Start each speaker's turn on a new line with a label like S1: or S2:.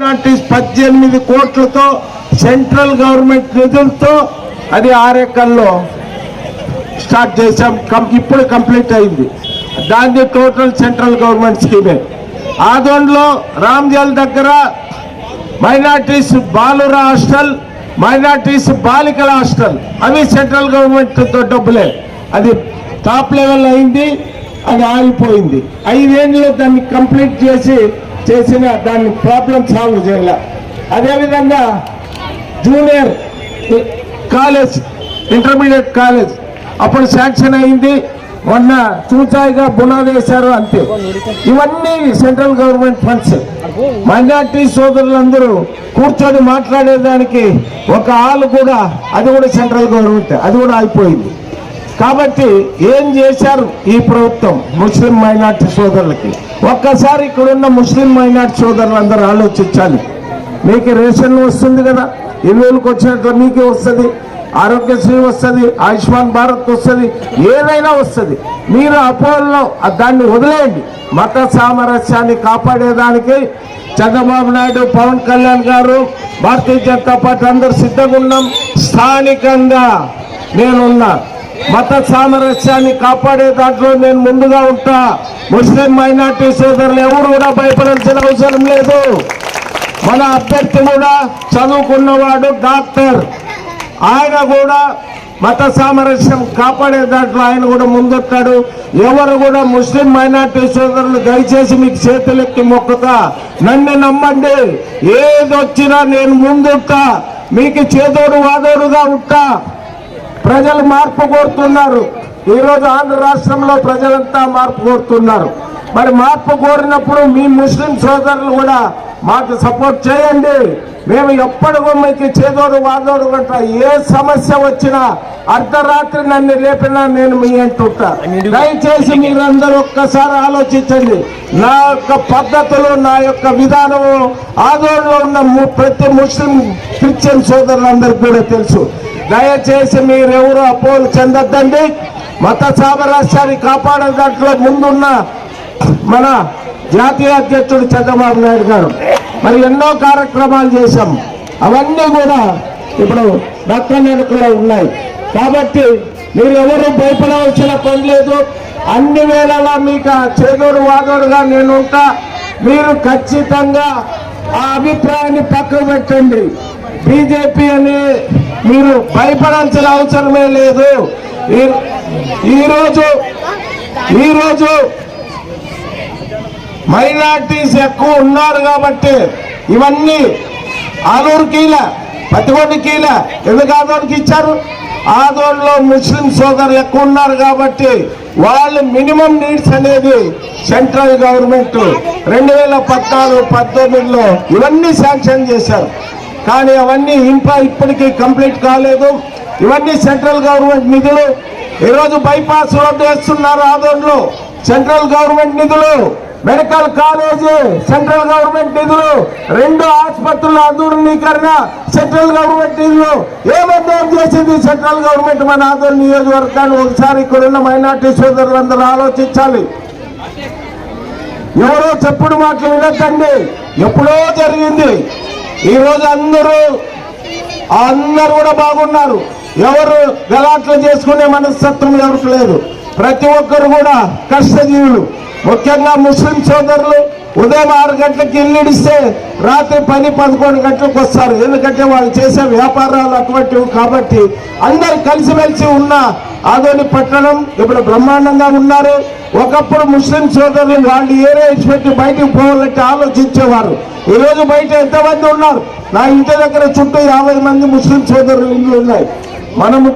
S1: నాటిస్ పద్దెనిమిది కోట్లతో central government నిధులతో అది ఆరెకల్లో స్టార్ట్ చేశాం. కం- ఇప్పుడు కంప్లీట్ అయింది. దాన్ని టోటల్ సెంట్రల్ గవర్నమెంట్ స్కీమే. ఆదోన్లో రామ్జల్ దగ్గర మైనార్టీస్ బాలుర హాస్టల్ మైనార్టీస్ బాలికల హాస్టల్. అవి సెంట్రల్ గవర్నమెంట్తో డబ్బులే. అది టాప్ లెవెల్ అయింది అది ఆగిపోయింది ఐదేళ్ళు దాన్ని కంప్లీట్ చేసి చేసిన దాన్ని ప్రాబ్లం సాల్వ్ చేయాల. అదేవిధంగా జూనియర్ కాలేజ్ ఇంటర్మీడియట్ కాలేజ్ అప్పుడు శాంక్షన్ అయింది. మొన్న చూచాయిగా బునాది వేశారు అంతే. ఇవన్నీ సెంట్రల్ గవర్నమెంట్ ఫండ్స్ మైనార్టీ సోదరులందరూ కూర్చొని మాట్లాడేదానికి ఒక ఆలు కూడా అది కూడా సెంట్రల్ గవర్నమెంట్ అది కూడా అయిపోయింది కాబట్టి ఏం చేశారు ఈ ప్రభుత్వం ముస్లిం మైనార్టీ సోదరులకి? ఒక్కసారి ఇక్కడున్న ముస్లిం మైనార్టీ సోదరులందరూ ఆలోచించాలి. మీకు రేషన్ వస్తుంది కదా ఇల్లులకు వచ్చినట్లు మీకే వస్తుంది ఆరోగ్యశ్రీ వస్తుంది ఆయుష్మాన్ భారత్ వస్తుంది ఏదైనా వస్తుంది. మీరు అపోలో దాన్ని వదిలేయండి. మత సామరస్యాన్ని కాపాడేదానికి చంద్రబాబు నాయుడు పవన్ కళ్యాణ్ గారు భారతీయ జనతా పార్టీ అందరూ సిద్ధంగా ఉన్నాం. స్థానికంగా నేనున్నా. మత సామరస్యాన్ని కాపాడే దాంట్లో నేను ముందుగా ఉంటా. ముస్లిం మైనార్టీ సోదరులు ఎవరు కూడా భయపడాల్సిన అవసరం లేదు. మన అభ్యర్థి కూడా చదువుకున్నవాడు డాక్టర్. ఆయన కూడా మత సామరస్యం కాపాడే దాంట్లో ఆయన కూడా ముందొస్తాడు. ఎవరు కూడా ముస్లిం మైనార్టీ సోదరులు దయచేసి మీకు చేతులెత్తి మొక్కుతా. నన్ను నమ్మండి. ఏది వచ్చినా నేను ముందుంటా. మీకు చేదోడు వాదోడుగా ఉంటా. ప్రజలు మార్పు కోరుతున్నారు. ఈరోజు ఆంధ్ర రాష్ట్రంలో ప్రజలంతా మార్పు కోరుతున్నారు. మరి మార్పు కోరినప్పుడు మీ ముస్లిం సోదరులు కూడా మాకు సపోర్ట్ చేయండి. మేము ఎప్పటికో మీకు చేదోడు వాదోడు గంట ఏ సమస్య వచ్చినా అర్ధరాత్రి నన్ను లేపినా నేను మీ అంటుంటా దయచేసి మీరందరూ ఒక్కసారి ఆలోచించండి. నా యొక్క పద్ధతులు నా యొక్క విధానము ఆదోళనలో ఉన్న ప్రతి ముస్లిం క్రిస్టియన్ సోదరులందరికీ కూడా తెలుసు. దయచేసి మీరెవరు అపోలు చెందద్దండి. మత సామరస్యాన్ని కాపాడే దాంట్లో ముందున్న మన జాతీయ అధ్యక్షుడు చంద్రబాబు నాయుడు గారు. మరి ఎన్నో కార్యక్రమాలు చేశాం. అవన్నీ కూడా ఇప్పుడు దక్క నెలకలో ఉన్నాయి. కాబట్టి మీరెవరు భయపడవలసిన పని లేదు. అన్ని వేళలా మీకు చేదోడు వాదోడుగా నేను ఉంటా. మీరు ఖచ్చితంగా ఆ అభిప్రాయాన్ని పక్కకు పెట్టండి. బీజేపీ అని మీరు భయపడాల్సిన అవసరమే లేదు. ఈరోజు ఈరోజు మైనార్టీస్ ఎక్కువ ఉన్నారు కాబట్టి ఇవన్నీ ఆదూరు కీల పతికొండ కీల. ఎందుకు ఆదోడికి ఇచ్చారు? ఆదోడులో ముస్లిం సోదరు ఎక్కువ ఉన్నారు కాబట్టి వాళ్ళు మినిమం నీడ్స్ అనేది సెంట్రల్ గవర్నమెంట్ రెండు వేల పద్నాలుగు పద్దెనిమిదిలో ఇవన్నీ శాంక్షన్ చేశారు. కానీ అవన్నీ ఇంకా ఇప్పటికీ కంప్లీట్ కాలేదు. ఇవన్నీ సెంట్రల్ గవర్నమెంట్ నిధులు. ఈరోజు బైపాస్ రోడ్డు వేస్తున్నారు ఆదోన్లో. సెంట్రల్ గవర్నమెంట్ నిధులు. మెడికల్ కాలేజీ సెంట్రల్ గవర్నమెంట్ నిధులు. రెండు ఆసుపత్రుల ఆధునీకరణ సెంట్రల్ గవర్నమెంట్ నిధులు. ఏమర్థం చేసింది సెంట్రల్ గవర్నమెంట్ మన ఆదోన్ నియోజకవర్గాన్ని ఒకసారి ఇక్కడున్న మైనార్టీ సోదరులందరూ ఆలోచించాలి. ఎవరో చెప్పుడు మాటలు వినొద్దండి. ఎప్పుడో జరిగింది. ఈ రోజు అందరూ అందరూ కూడా బాగున్నారు. ఎవరు గలాట్లు చేసుకునే మనస్తత్వం ఎవరికి లేదు. ప్రతి ఒక్కరు కూడా కష్టజీవులు. ముఖ్యంగా ముస్లిం సోదరులు ఉదయం ఆరు గంటలకు ఇల్లుడిస్తే రాత్రి పది పదకొండు గంటలకు వస్తారు. ఎందుకంటే వాళ్ళు చేసే వ్యాపారాలు అటువంటివి కాబట్టి అందరు కలిసిమెలిసి ఉన్న ఆదోని పట్టణం ఇప్పుడు బ్రహ్మాండంగా ఉన్నారు. ఒకప్పుడు ముస్లిం సోదరులు వాళ్ళు ఏరియా ఇచ్చిపెట్టి బయటికి పోవాలంటే ఆలోచించేవారు. ఈ రోజు బయట ఎంతమంది ఉన్నారు? నా ఇంటి దగ్గర చుట్టూ యాభై మంది ముస్లిం సోదరులు ఉన్నాయి. మనము